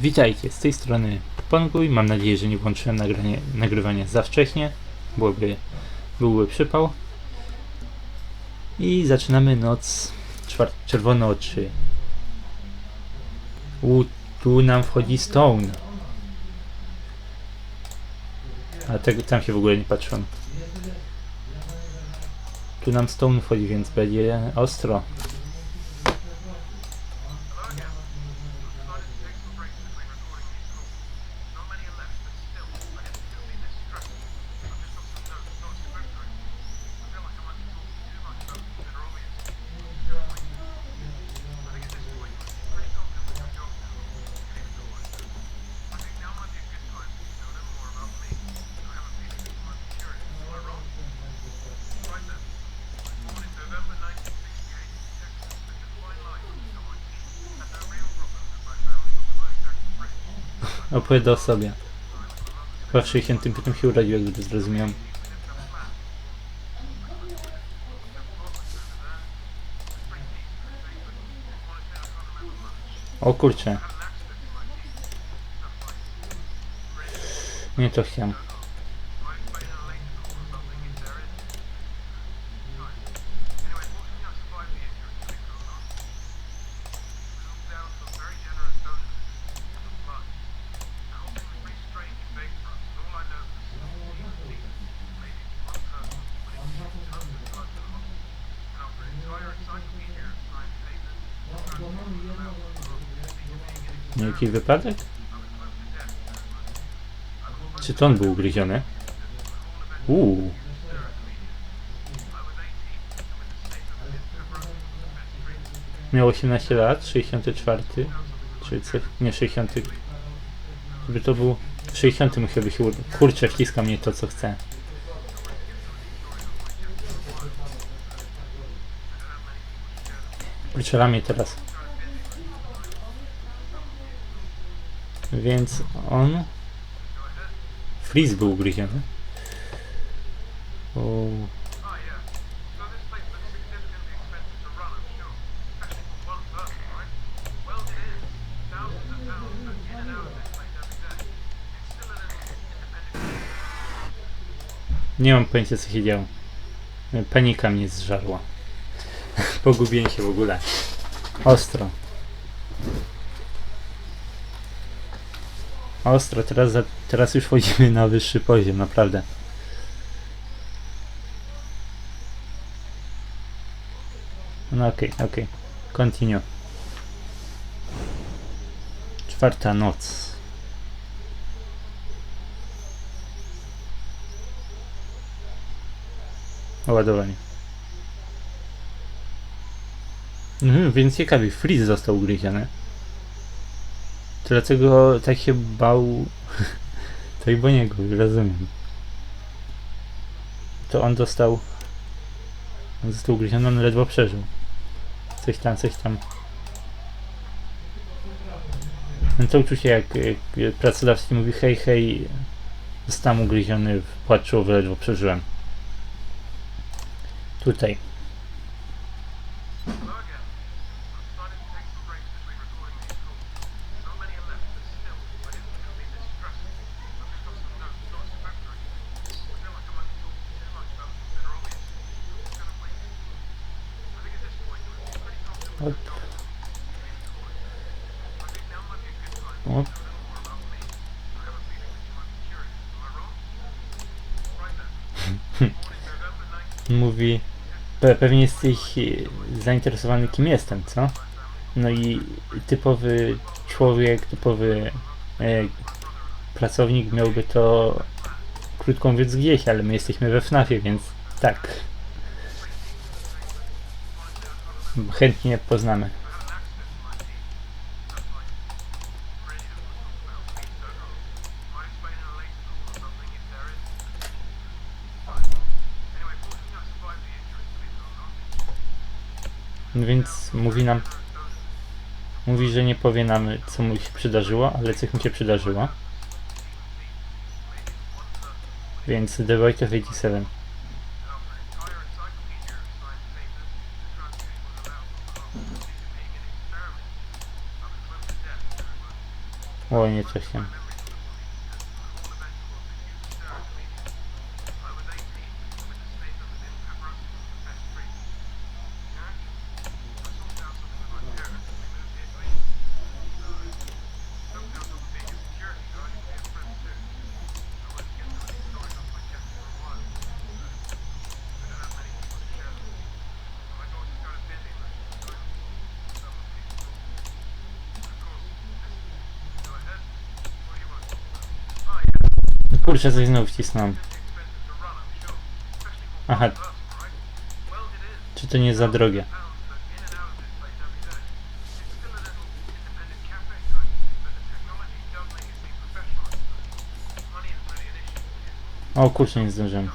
Witajcie, z tej strony Ponguj. Mam nadzieję, że nie włączyłem nagranie, nagrywania za wcześnie. Byłoby, byłby przypał. I zaczynamy noc czwar- czerwone oczy. U, tu nam wchodzi Stone. A tego tam się w ogóle nie patrzyłem. Tu nam Stone wchodzi, więc będzie ostro. Opowiada o sobie. Chyba w 65 się urodził, jak zrozumiałem. O kurczę. Nie to chciałem. Jaki wypadek? Czy to on był ugryziony? Uuu. Miał 18 lat, 64. Czy coś? Nie 60. Żeby to był. 60 musiał być ur... Kurczę, wciska mnie to co chce. Kurczę, ramię teraz. Więc on. Freeze był ugryziony. O, nie mam pojęcia co się działo. Panika mnie zżarła. Pogubiłem się w ogóle. Ostro. Ostro, teraz, teraz już wchodzimy na wyższy poziom, naprawdę. No okej, okej. Continue. Czwarta noc. Ładowanie. Mhm, więc ciekawie, Freeze został ugryziony. Dlaczego tak się bał tej Boniego, rozumiem. To on dostał on został ugryziony, on ledwo przeżył. Coś tam, coś tam. No to uczucie jak, jak pracodawca mówi hej, hej, zostałem ugryziony w płaczu, ledwo przeżyłem. Tutaj. Hop. Hop. Mówi, pe pewnie jesteś e, zainteresowany kim jestem, co? No i typowy człowiek, typowy e, pracownik miałby to krótko mówiąc gdzieś, ale my jesteśmy we FNAFie, więc tak. Chętnie poznamy. Więc mówi nam, mówi, że nie powie nam, co mu się przydarzyło, ale coś mu się przydarzyło. Więc The Void of 87. O, nie trafiłem. Kurczę, coś znowu wcisnąłem. Aha. Czy to nie za drogie? O kurczę, nie zdążyłem.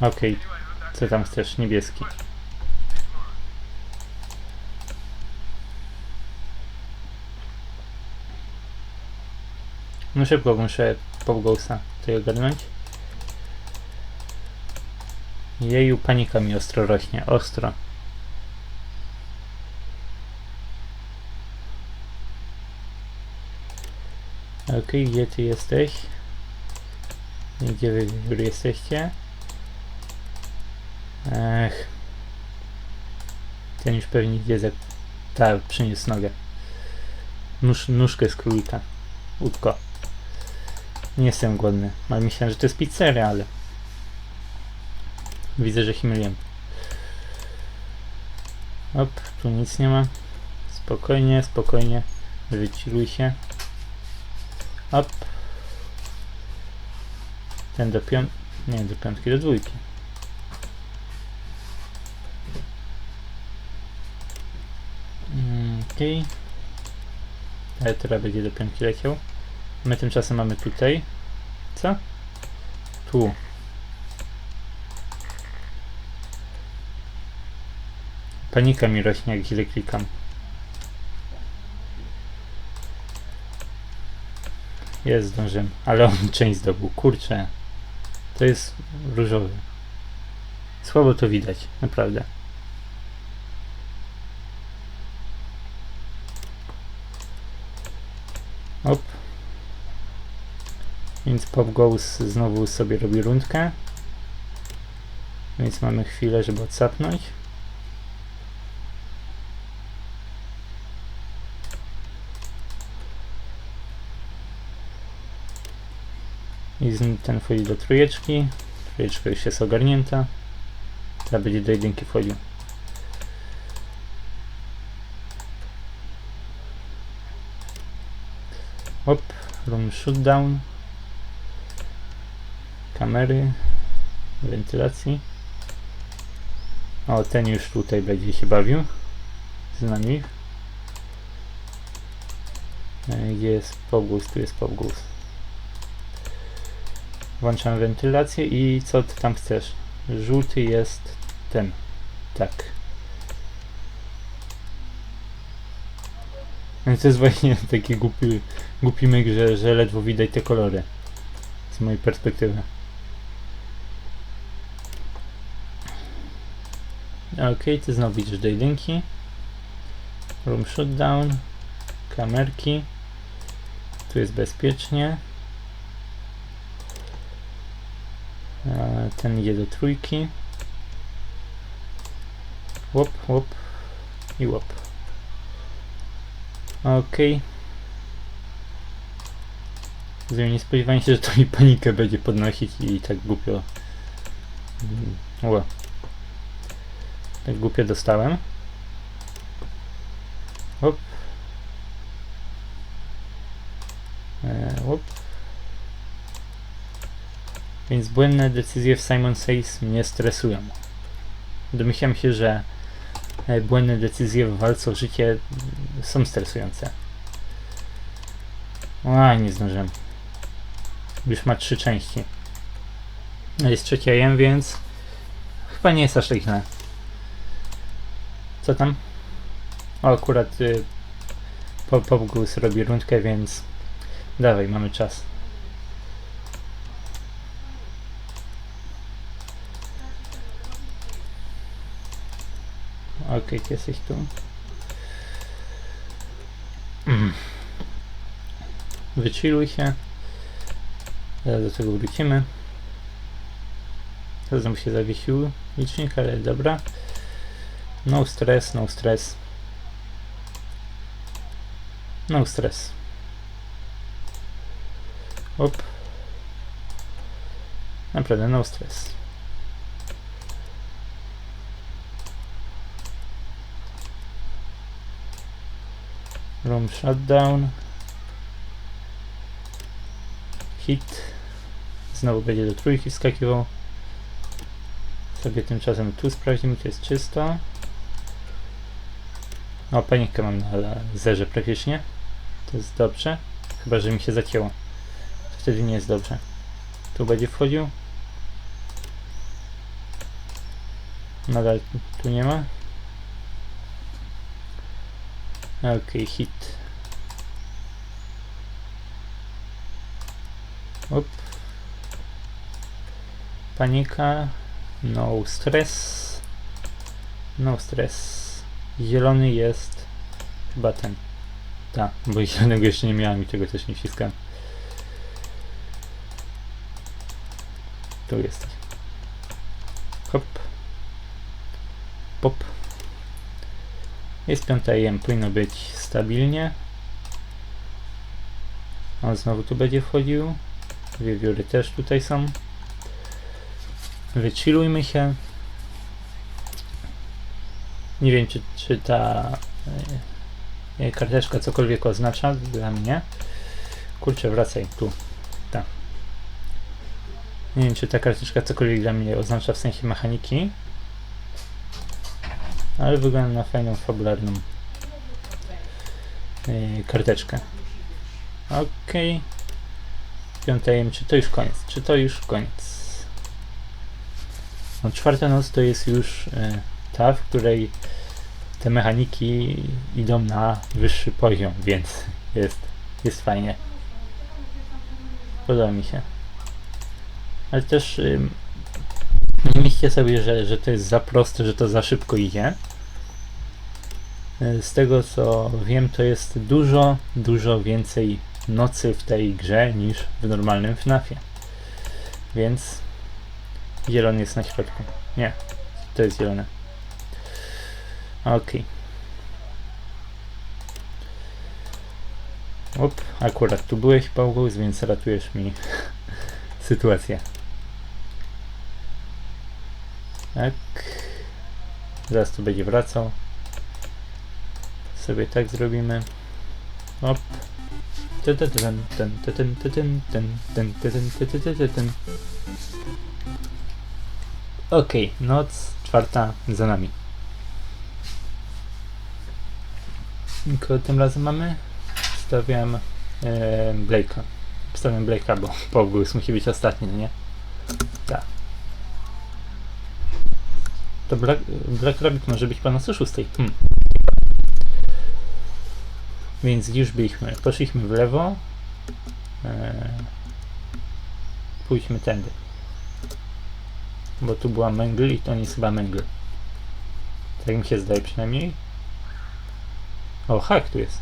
Okej, co tam chcesz? Niebieski. No szybko muszę Popgousa tutaj ogarnąć. Jeju, panika mi ostro rośnie, ostro. Okej, gdzie ty jesteś? Gdzie wy wy jesteście? Ech. Ten już pewnie wie, jak... Tak, przyniósł nogę. Nóż, nóżkę z królika. Łódko. Nie jestem głodny. Ale myślałem, że to jest pizzeria, ale... Widzę, że się. Op, tu nic nie ma. Spokojnie, spokojnie. Wyciluj się. Op. Ten do piątki. Nie, do piątki, do dwójki. Okej. Ale teraz będzie do piątki leciał. My tymczasem mamy tutaj. Co? Tu. Panika mi rośnie, jak źle klikam. Jest, zdążyłem. Ale on część zdobył. Kurczę. To jest różowy. Słabo to widać, naprawdę. Op. Więc Pop Goes znowu sobie robi rundkę. Więc mamy chwilę, żeby odsapnąć. I ten wchodzi do trójeczki. Trójeczka już jest ogarnięta. Teraz będzie do jedynki wchodził. Hop, room shutdown. Kamery, wentylacji. O, ten już tutaj będzie się bawił z nami. E, jest pogłos? Tu jest pogłos. Włączam wentylację i co ty tam chcesz? Żółty jest ten. Tak. No to jest właśnie taki głupi, głupi myk, że, że ledwo widać te kolory. Z mojej perspektywy. Ok, ty znowu widzisz jedynki. Room shutdown. Kamerki. Tu jest bezpiecznie. E, Ten idzie do trójki. Łop, łop i łop. Okej. Okay. Nie spodziewałem się, że to mi panikę będzie podnosić i tak głupio. Ła. Tak głupio dostałem. Hop. E, hop. Więc błędne decyzje w Simon Says mnie stresują. Domyślam się, że e, błędne decyzje w walce o życie są stresujące. A, nie zdążyłem. Już ma trzy części. Jest trzecia jem, więc chyba nie jest aż tak. Co tam? O, akurat y, Pop robi rundkę, więc dawaj, mamy czas. Okej, ty jesteś tu. Wychilluj się. Zaraz do tego wrócimy. Mu się zawiesił licznik, ale dobra. No stress, no stress. No stress. Op. Naprawdę, no stress. Room shutdown. Hit. Znowu będzie do trójki wskakiwał. Sobie tymczasem tu sprawdzimy, czy jest czysto. O, panikę mam na zerze praktycznie. To jest dobrze. Chyba, że mi się zacięło. Wtedy nie jest dobrze. Tu będzie wchodził. Nadal tu nie ma. Okej, hit. Panika. No stress. No stress. Zielony jest chyba ten. Tak, bo zielonego jeszcze nie miałem i tego też nie wciskałem. Tu jesteś. Hop. Pop. Jest 5 AM, powinno być stabilnie. On znowu tu będzie wchodził. Wiewióry też tutaj są. Wychillujmy się. Nie wiem, czy, czy ta e, karteczka cokolwiek oznacza dla mnie. Kurczę, wracaj tu. Tak. Nie wiem, czy ta karteczka cokolwiek dla mnie oznacza w sensie mechaniki. Ale wygląda na fajną, fabularną e, karteczkę. Okej. Okay. Piątej, czy to już koniec? Czy to już koniec? No, czwarta noc to jest już e, ta, w której te mechaniki idą na wyższy poziom, więc jest, jest fajnie. Podoba mi się. Ale też ym, nie myślcie sobie, że, że to jest za proste, że to za szybko idzie. Y, Z tego co wiem, to jest dużo, dużo więcej nocy w tej grze niż w normalnym FNAFie. Więc zielony jest na środku. Nie, to jest zielone. Okej. Op, akurat tu byłeś, Paulus, więc ratujesz mi sytuację. Tak. Zaraz tu będzie wracał. Sobie tak zrobimy. Op. Ten, ten, ten, ten, ten, ten, ten, ten, ten, ten, ten, ten. Okej, noc czwarta za nami. Kogo tym razem mamy? Stawiam e, Blake'a. Stawiam Blake'a, bo Pogłos musi być ostatni, no nie? Tak. To Black, Black Rabbit może być po nocy szóstej. Hmm. Więc już byliśmy. Poszliśmy w lewo. E, pójdźmy tędy. Bo tu była Mengl i to nie jest chyba Mengl. Tak mi się zdaje przynajmniej. O, hak tu jest.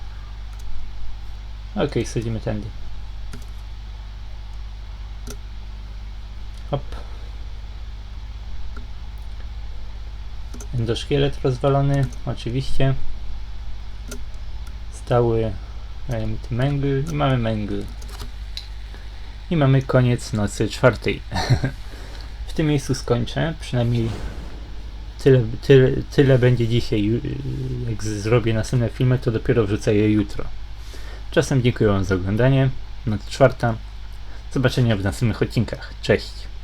Okej, okay, tędy. Hop. Endoszkielet rozwalony, oczywiście. Stały element i mamy męgl. I mamy koniec nocy czwartej. w tym miejscu skończę, przynajmniej tyle, tyle, tyle będzie dzisiaj. Jak zrobię następne filmy, to dopiero wrzucę je jutro. Czasem dziękuję Wam za oglądanie. Noc czwarta. Zobaczenia w następnych odcinkach. Cześć!